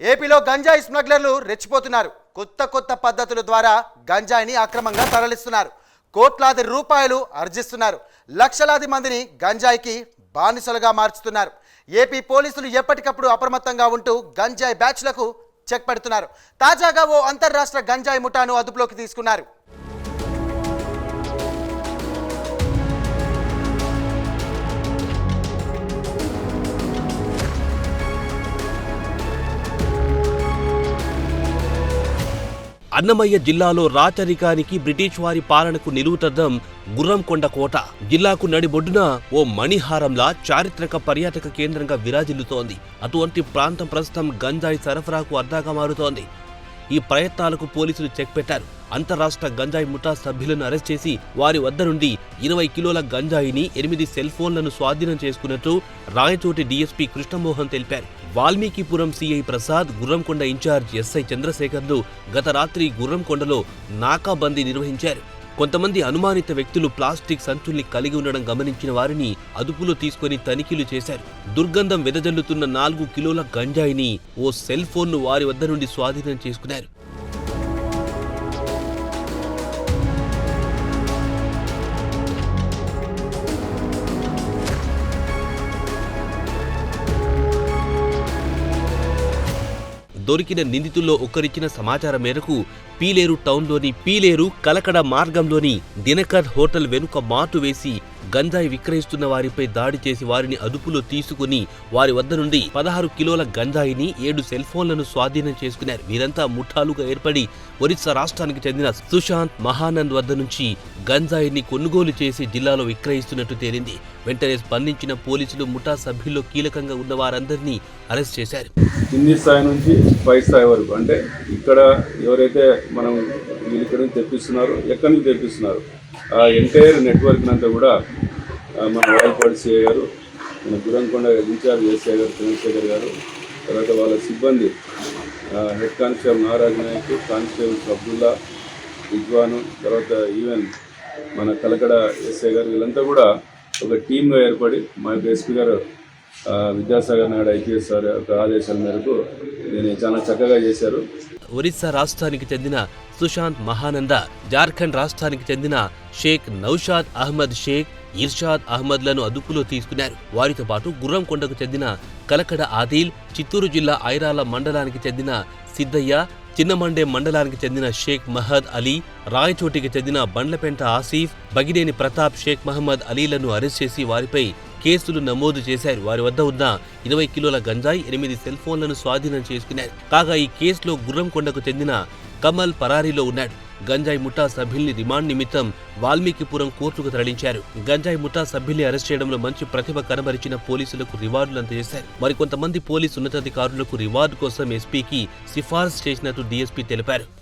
ఏపీలో గంజాయి స్మగ్లర్లు రెచ్చిపోతున్నారు. కొత్త కొత్త పద్ధతుల ద్వారా గంజాయిని అక్రమంగా తరలిస్తున్నారు. కోట్లాది రూపాయలు ఆర్జిస్తున్నారు లక్షలాది మందిని గంజాయికి బానిసలుగా మార్చుతున్నారు. ఏపీ పోలీసులు ఎప్పటికప్పుడు అప్రమత్తంగా ఉంటూ గంజాయి బ్యాచ్లకు చెక్ పెడుతున్నారు. తాజాగా ఓ అంతర్రాష్ట్ర గంజాయి ముఠాను అదుపులోకి తీసుకున్నారు. అన్నమయ్య జిల్లాలో రాచరికానికి బ్రిటిష్ వారి పాలనకు నిలువుతద్దం గుర్రంకొండ కోట. జిల్లాకు నడిబొడ్డున ఓ మణిహారంలా చారిత్రక పర్యాటక కేంద్రంగా విరాజిల్లుతోంది. అటువంటి ప్రాంతం ప్రస్తుతం గంజాయి సరఫరాకు అడ్డాగా మారుతోంది. ఈ ప్రయత్నాలకు పోలీసులు చెక్ పెట్టారు. అంతరాష్ట్ర గంజాయి ముఠా సభ్యులను అరెస్ట్ చేసి వారి వద్ద నుండి ఇరవై కిలోల గంజాయిని ఎనిమిది సెల్ ఫోన్లను స్వాధీనం చేసుకున్నట్టు రాయచోటి డీఎస్పీ కృష్ణమోహన్ తెలిపారు. Valmikipuram CI Prasad Gurramkonda in charge SI Chandrasekharlu గత రాత్రి గుర్రంకొండలో నాకాబందీ నిర్వహించారు. కొంతమంది అనుమానిత వ్యక్తులు ప్లాస్టిక్ సంచుల్ని కలిగి ఉండడం గమనించిన వారిని అదుపులో తీసుకొని తనిఖీలు చేశారు. దుర్గంధం వెదజల్లుతున్న నాలుగు కిలోల గంజాయిని ఓ సెల్ ఫోన్ను వారి వద్ద నుండి స్వాధీనం చేసుకున్నారు. దొరికిన నిందితుల్లో ఒకరిచ్చిన సమాచారం మేరకు పీలేరు టౌన్లోని పీలేరు కలకడ మార్గంలోని దినకర్ హోటల్ వెనుక మాటు వేసి గంజాయి విక్రయిస్తున్న వారిపై దాడి చేసి వారిని అదుపులో తీసుకుని వారి వద్ద నుండి పదహారు కిలోల గంజాయిని ఏడు సెల్ ఫోన్లను స్వాధీనం చేసుకున్నారు. వీరంతా ముఠాలుగా ఏర్పడి ఒరిస్సా రాష్ట్రానికి చెందిన సుశాంత్ మహానంద్ వద్ద నుంచి గంజాయిని కొనుగోలు చేసి జిల్లాలో విక్రయిస్తున్నట్టు తేలింది. వెంటనే స్పందించిన పోలీసులు ముఠా సభ్యుల్లో కీలకంగా ఉన్న వారందరినీ అరెస్ట్ చేశారు. కింది స్థాయి నుంచి పై స్థాయి వరకు. అంటే ఇక్కడ ఎవరైతే మనం వీళ్ళు ఇక్కడ తెప్పిస్తున్నారు ఎక్కడి నుంచి తెప్పిస్తున్నారు ఆ ఎంటైర్ నెట్వర్క్ అంతా కూడా మన వాయిపాడి సిఐ గారు మన గురంకొండ ఇన్ఛార్జ్ ఎస్ఐ గారు చంద్రశేఖర్ గారు తర్వాత వాళ్ళ సిబ్బంది head constable Naraj Nayak constable Abdullah విద్వాను తర్వాత ఈవెన్ మన కలకడ ఎస్ఐ గారు వీళ్ళంతా కూడా ఒక టీమ్గా ఏర్పడి మా యొక్క ఎస్పీ గారు విద్యాసాగర్ నాయుడు ఐపీఎస్ సార్ యొక్క ఆదేశాల మేరకు దీన్ని చాలా చక్కగా చేశారు. ఒరిస్సా రాష్ట్రానికి చెందిన సుశాంత్ మహానంద జార్ఖండ్ రాష్ట్రానికి చెందిన షేక్ నౌషాద్ అహ్మద్ షేక్ ఇర్షాద్ అహ్మద్లను అదుపులో తీసుకున్నారు. వారితో పాటు గుర్రంకొండకు చెందిన కలకడ ఆదిల్ చిత్తూరు జిల్లా ఐరాల మండలానికి చెందిన సిద్దయ్య చిన్నమండే మండలానికి చెందిన షేక్ మహద్ అలీ రాయచోటికి చెందిన బండ్లపెంట ఆసీఫ్ బగినేని ప్రతాప్ షేక్ మహమ్మద్ అలీలను అరెస్ట్ చేసి వారిపై కేసులు నమోదు చేశారు. వారి వద్ద ఉన్న ఇరవై కిలోల గంజాయి ఎనిమిది సెల్ ఫోన్లను స్వాధీనం చేసుకున్నారు. కాగా ఈ కేసులో గుర్రంకొండకు చెందిన కమల్ పరారీలో ఉన్నాడు. గంజాయి ముఠా సభ్యుల్ని రిమాండ్ నిమిత్తం వాల్మీకిపురం కోర్టుకు తరలించారు. గంజాయి ముఠా సభ్యుల్ని అరెస్ట్ చేయడంలో మంచి ప్రతిభ కనబరిచిన పోలీసులకు రివార్డులు అందజేశారు. మరికొంతమంది పోలీసు ఉన్నతాధికారులకు రివార్డు కోసం ఎస్పీకి సిఫార్సు చేసినట్టు డీఎస్పీ తెలిపారు.